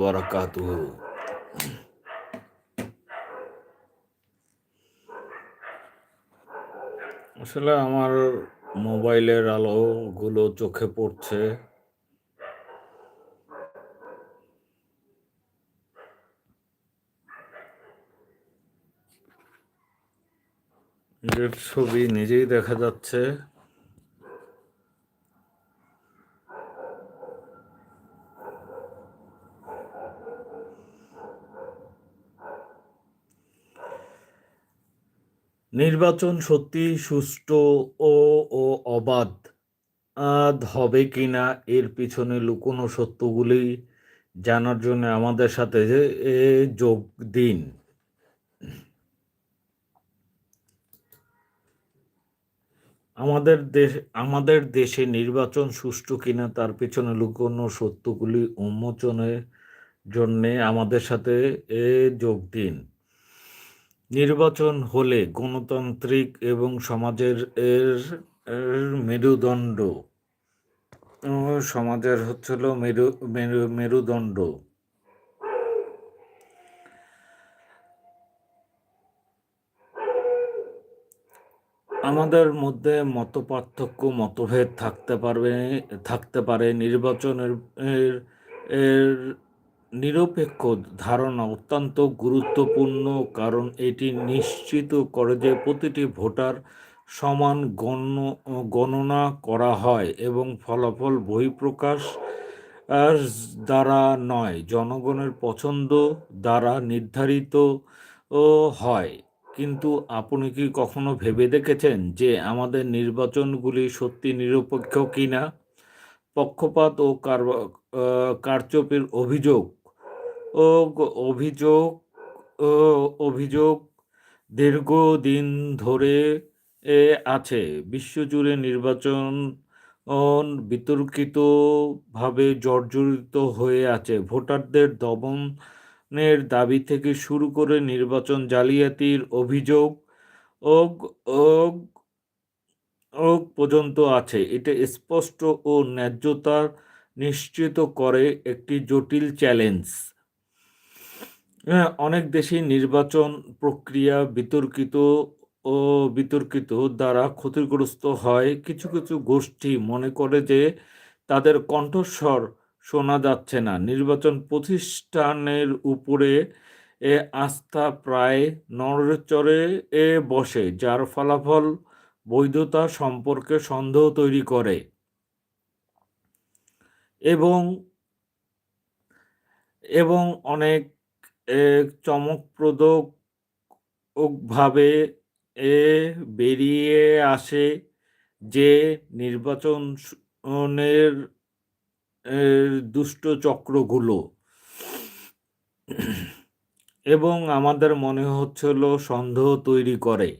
বারাকাতুহু আসলে আমার মোবাইলের আলোগুলো চোখে পড়ছে। ছবি নিজেই দেখা যাচ্ছে। নির্বাচন সত্যি সুষ্ঠু ও ও অবাধ। হবে কিনা এর পিছনে লুকোনো সত্যগুলি জানার জন্য আমাদের সাথে যোগ দিন। আমাদের দেশ, আমাদের দেশে নির্বাচন সুষ্ঠু কিনা তার পিছনে লুকোনো সত্যগুলি উন্মোচনের জন্যে আমাদের সাথে, এ, যোগ দিন। নির্বাচন হলে গণতান্ত্রিক এবং সমাজের এর মেরুদণ্ড। সমাজের হচ্ছিল মেরু মেরু, মেরুদণ্ড। আমাদের মধ্যে মতপার্থক্য, মতভেদ থাকতে পারবে, থাকতে পারে। নির্বাচনের এর এর নিরপেক্ষ ধারণা অত্যন্ত গুরুত্বপূর্ণ, কারণ এটি নিশ্চিত করে যে প্রতিটি ভোটার সমান গণ্য, গণনা করা হয় এবং ফলাফল বহিঃপ্রকাশ দ্বারা নয়, জনগণের পছন্দ দ্বারা নির্ধারিত হয়। কিন্তু আপনি কি কখনো ভেবে দেখেছেন যে আমাদের নির্বাচনগুলি সত্যি নিরপেক্ষ কিনা? পক্ষপাত ও কারচুপির অভিযোগ ও অভিযোগ অভিযোগ দীর্ঘদিন ধরে আছে। বিশ্বজুড়ে নির্বাচন বিতর্কিতভাবে জর্জরিত হয়ে আছে। ভোটারদের দমনের দাবি থেকে শুরু করে নির্বাচন জালিয়াতির অভিযোগ পর্যন্ত আছে। এটা স্পষ্ট ও ন্যায্যতা নিশ্চিত করে একটি জটিল চ্যালেঞ্জ। হ্যাঁ, অনেক দেশেই নির্বাচন প্রক্রিয়া বিতর্কিত ও বিতর্কিত দ্বারা ক্ষতিগ্রস্ত হয়। কিছু কিছু গোষ্ঠী মনে করে যে তাদের কণ্ঠস্বর শোনা যাচ্ছে না। নির্বাচন প্রতিষ্ঠানের উপরে এ আস্থা প্রায় নড়চড়ে এ বসে যার ফলাফল বৈধতা সম্পর্কে সন্দেহ তৈরি করে। এবং এবং অনেক এ, চমকপ্রদ ভাবে এ বেরিয়ে আসে যে নির্বাচনের দুষ্ট চক্রগুলো। এবং আমাদের মনে হচ্ছিল সন্দেহ তৈরি করে।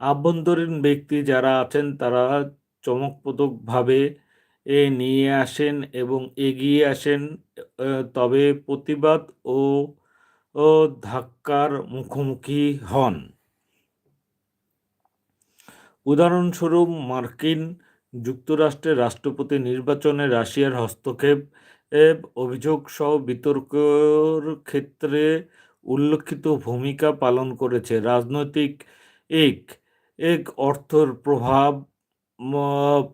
আভ্যন্তরীণ ব্যক্তি যারা আছেন তারা চমকপ্রদভাবে এ নিয়ে আসেন এবং এগিয়ে আসেন তবে প্রতিবাদ ও ও ধাক্কার মুখোমুখি হন। উদাহরণস্বরূপ মার্কিন যুক্তরাষ্ট্রের রাষ্ট্রপতি নির্বাচনে রাশিয়ার হস্তক্ষেপ অভিযোগ সহ বিতর্কর ক্ষেত্রে উল্লেখিত ভূমিকা পালন করেছে। রাজনৈতিক এক এক অর্থর প্রভাব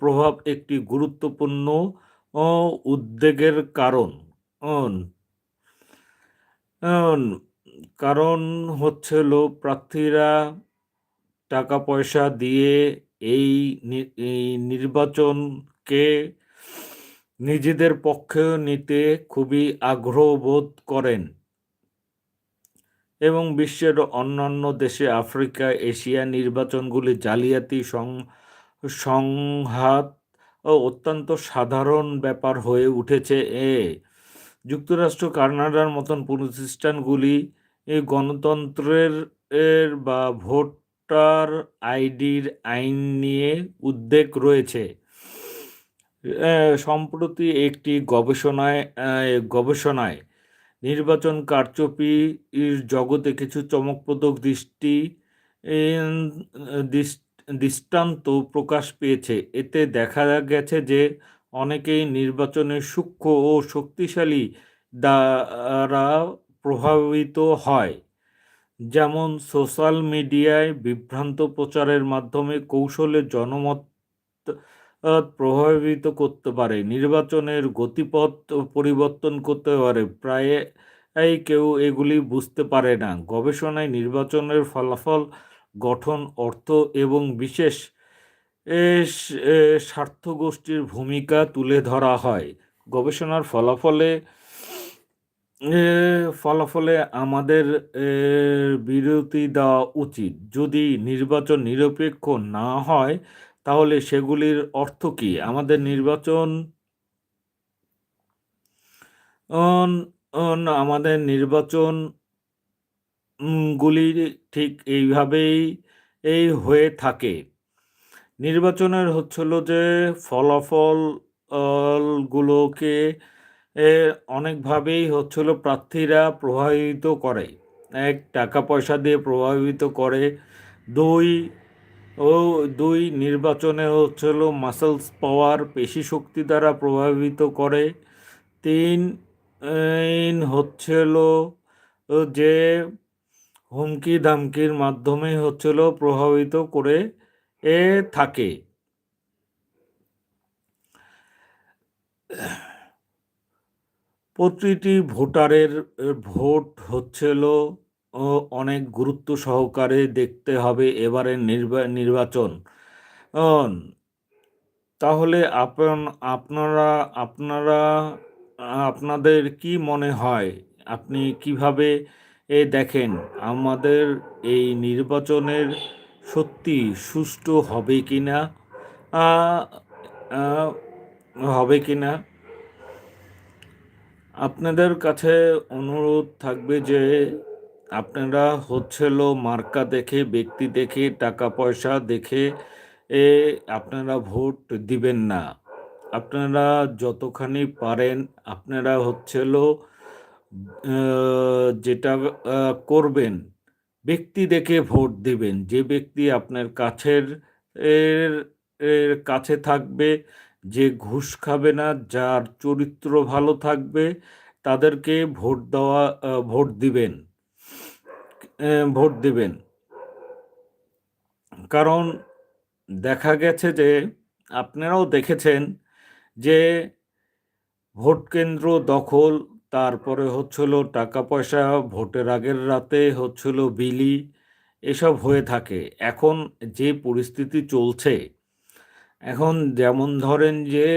প্রভাব একটি গুরুত্বপূর্ণ উদ্বেগের কারণ। উম, হচ্ছে কারণ হচ্ছিল প্রার্থীরা টাকা পয়সা দিয়ে এই নির্বাচনকে নিজেদের পক্ষে নিতে খুবই আগ্রহ বোধ করেন। এবং বিশ্বের অন্যান্য দেশে আফ্রিকা এশিয়া নির্বাচনগুলি জালিয়াতি সং- সংঘাত ও অত্যন্ত সাধারণ ব্যাপার হয়ে উঠেছে এ। যুক্তরাষ্ট্র, কানাডার মতন প্রতিষ্ঠানগুলি গণতন্ত্রের এর বা ভোটার আইডির আইন নিয়ে উদ্বেগ রয়েছে। সম্প্রতি একটি গবেষণায় গবেষণায় নির্বাচন কারচুপির জগতে কিছু চমকপ্রদ দৃষ্টি দৃষ্টান্ত প্রকাশ পেয়েছে। এতে দেখা গেছে যে অনেকেই নির্বাচনের সূক্ষ্ম ও শক্তিশালী দ্বারা প্রভাবিত হয়। যেমন সোশ্যাল মিডিয়ায় বিভ্রান্ত প্রচারের মাধ্যমে কৌশলে জনমত প্রভাবিত করতে পারে, নির্বাচনের গতিপথ পরিবর্তন করতে পারে প্রায় কেউ এগুলি বুঝতে পারে না। গবেষণায় নির্বাচনের ফলাফল, গঠন, অর্থ এবং বিশেষ স্বার্থগোষ্ঠীর ভূমিকা তুলে ধরা হয়। গবেষণার ফলাফলে ফলাফলে আমাদের বিরতি দেওয়া উচিত। যদি নির্বাচন নিরপেক্ষ না হয়, তাহলে সেগুলির অর্থ কি? আমাদের নির্বাচন আমাদের নির্বাচন গুলি ঠিক এইভাবেই, এই হয়ে থাকে। নির্বাচনের হচ্ছিল যে ফলাফল গুলোকে অনেকভাবেই হচ্ছিল প্রার্থীরা প্রভাবিত করে। এক টাকা পয়সা দিয়ে প্রভাবিত করে। দুই, ও, দুই নির্বাচনে হচ্ছিল মাসেলস পাওয়ার পেশি শক্তি দ্বারা প্রভাবিত করে। তিন হচ্ছিল যে হুমকি ধামকির মাধ্যমে হচ্ছিল প্রভাবিত করে। এ থাকে। প্রতিটি ভোটারের ভোট হচ্ছিল অনেক গুরুত্ব সহকারে দেখতে হবে এবারের নির্বা, নির্বাচন। তাহলে আপন, আপনারা আপনারা, আপনাদের কি মনে হয়? আপনি কীভাবে এ দেখেন? আমাদের এই নির্বাচনের সত্যি সুষ্ঠু হবে কি না হবে কি না আপনাদের কাছে অনুরোধ থাকবে যে আপনারা হচ্ছিল মার্কা দেখে, ব্যক্তি দেখে টাকা পয়সা দেখে, এ, আপনারা ভোট দিবেন না। আপনারা যতখানি পারেন আপনারা হচ্ছিল যেটা করবেন। ব্যক্তি দেখে ভোট দেবেন। যে ব্যক্তি আপনার কাছের, এর কাছে থাকবে, যে ঘুষ খাবে না, যার চরিত্র ভালো থাকবে, তাদেরকে ভোট দেওয়া ভোট দিবেন। ভোট দিবেন। কারণ দেখা গেছে যে, আপনারাও দেখেছেন যে, ভোট কেন্দ্র দখল তারপরে হচ্ছিল টাকা পয়সা ভোটের আগের রাতে হচ্ছিল বিলি, এসব হয়ে থাকে। এখন যে পরিস্থিতি চলছে, এখন যেমন ধরেন যে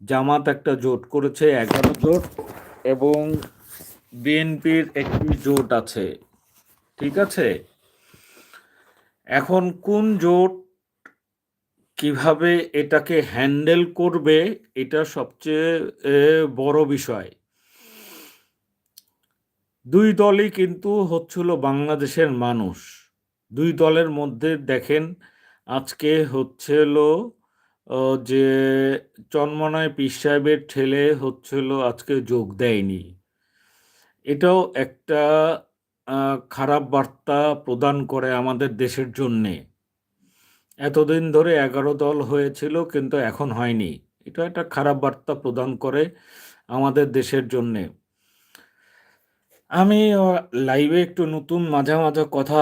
জামাত একটা জোট করেছে, এগারো জোট এবং বিএনপির একটি জোট আছে, ঠিক আছে? এখন কোন জোট কীভাবে এটাকে হ্যান্ডেল করবে, এটা সবচেয়ে বড় বিষয়। দুই দলই কিন্তু হচ্ছিল বাংলাদেশের মানুষ। দুই দলের মধ্যে দেখেন, আজকে হচ্ছিল যে চন্মনায় পীর সাহেবের ছেলে হচ্ছিল আজকে যোগ দেয়নি। এটাও একটা খারাপ বার্তা প্রদান করে আমাদের দেশের জন্যে। এতদিন ধরে এগারো দল হয়েছিল, কিন্তু এখন হয়নি। এটা একটা খারাপ বার্তা প্রদান করে আমাদের দেশের জন্যে। আমি লাইভে একটু নতুন মাঝে মাঝে কথা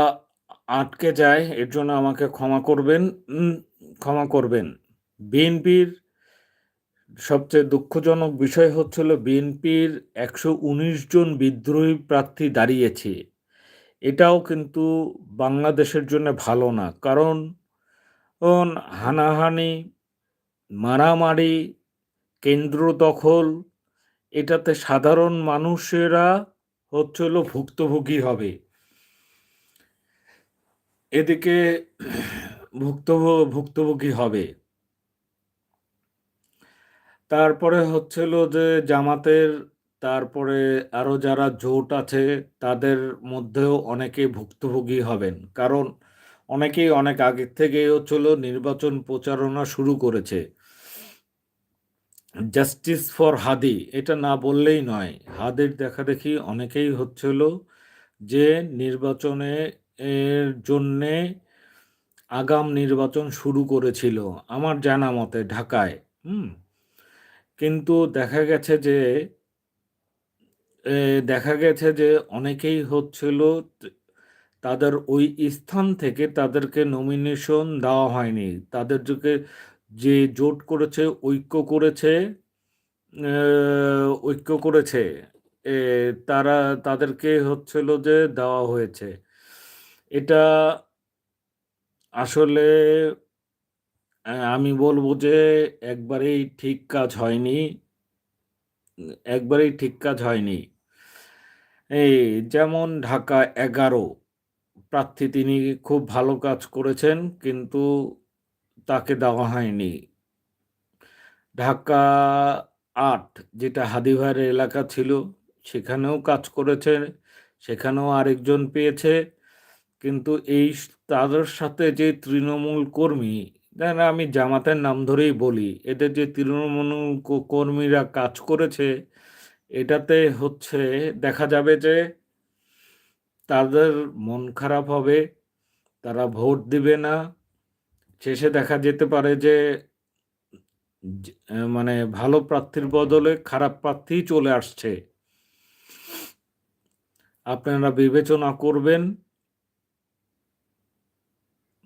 আটকে যায় এর জন্য আমাকে ক্ষমা করবেন ক্ষমা করবেন। বিএনপির সবচেয়ে দুঃখজনক বিষয় হচ্ছিল বিএনপির একশো উনিশ জন বিদ্রোহী প্রার্থী দাঁড়িয়েছে। এটাও কিন্তু বাংলাদেশের জন্য ভালো না। কারণ কারণ হানাহানি, মারামারি, কেন্দ্র দখল, এটাতে সাধারণ মানুষেরা হচ্ছিল ভুক্তভোগী হবে। এদিকে ভুক্ত ভুক্তভোগী হবে। তারপরে হচ্ছিল যে জামাতের, তারপরে আরও যারা জোট আছে, তাদের মধ্যেও অনেকে ভুক্তভোগী হবেন। কারণ অনেকেই অনেক আগের থেকেই হচ্ছিল নির্বাচন প্রচারণা শুরু করেছে। জাস্টিস ফর হাদি এটা না বললেই নয়। হাদির দেখা দেখি অনেকেই হচ্ছিল যে নির্বাচনে এর জন্যে আগাম নির্বাচন শুরু করেছিল, আমার জানা মতে ঢাকায়। হুম। কিন্তু দেখা গেছে যে দেখা গেছে যে অনেকেই হচ্ছিল তাদের ওই স্থান থেকে তাদেরকে নমিনেশন দেওয়া হয়নি। তাদেরকে যে জোট করেছে, ঐক্য করেছে ঐক্য করেছে তারা, তাদেরকে হচ্ছিল যে দেওয়া হয়েছে। এটা আসলে আমি বলব যে একবারেই ঠিক কাজ হয়নি। একবারেই ঠিক কাজ হয়নি। এই যেমন ঢাকা এগারো, প্রার্থী তিনি খুব ভালো কাজ করেছেন, কিন্তু তাকে দেওয়া হয়নি। ঢাকা আট যেটা হাদিভার এলাকা ছিল, সেখানেও কাজ করেছে, সেখানেও আরেকজন পেয়েছে। কিন্তু এই তাদের সাথে যে তৃণমূল কর্মী দেন আমি জামাতের নাম ধরেই বলি, এদের যে তৃণমূল কর্মীরা কাজ করেছে, এটাতে হচ্ছে, দেখা যাবে যে তাদের মন খারাপ হবে, তারা ভোট দিবে না। শেষে দেখা যেতে পারে যে মানে ভালো প্রার্থীর বদলে খারাপ প্রার্থী চলে আসছে। আপনারা বিবেচনা করবেন।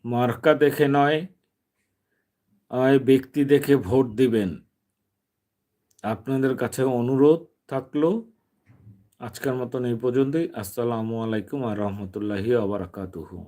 মার্কা দেখে নয় ব্যক্তি দেখে ভোট দিবেন। আপনাদের কাছে অনুরোধ থাকল আজকের মতন এই পর্যন্তই। আসসালামু আলাইকুম আর রহমতুল্লাহি আবরাকাতুহু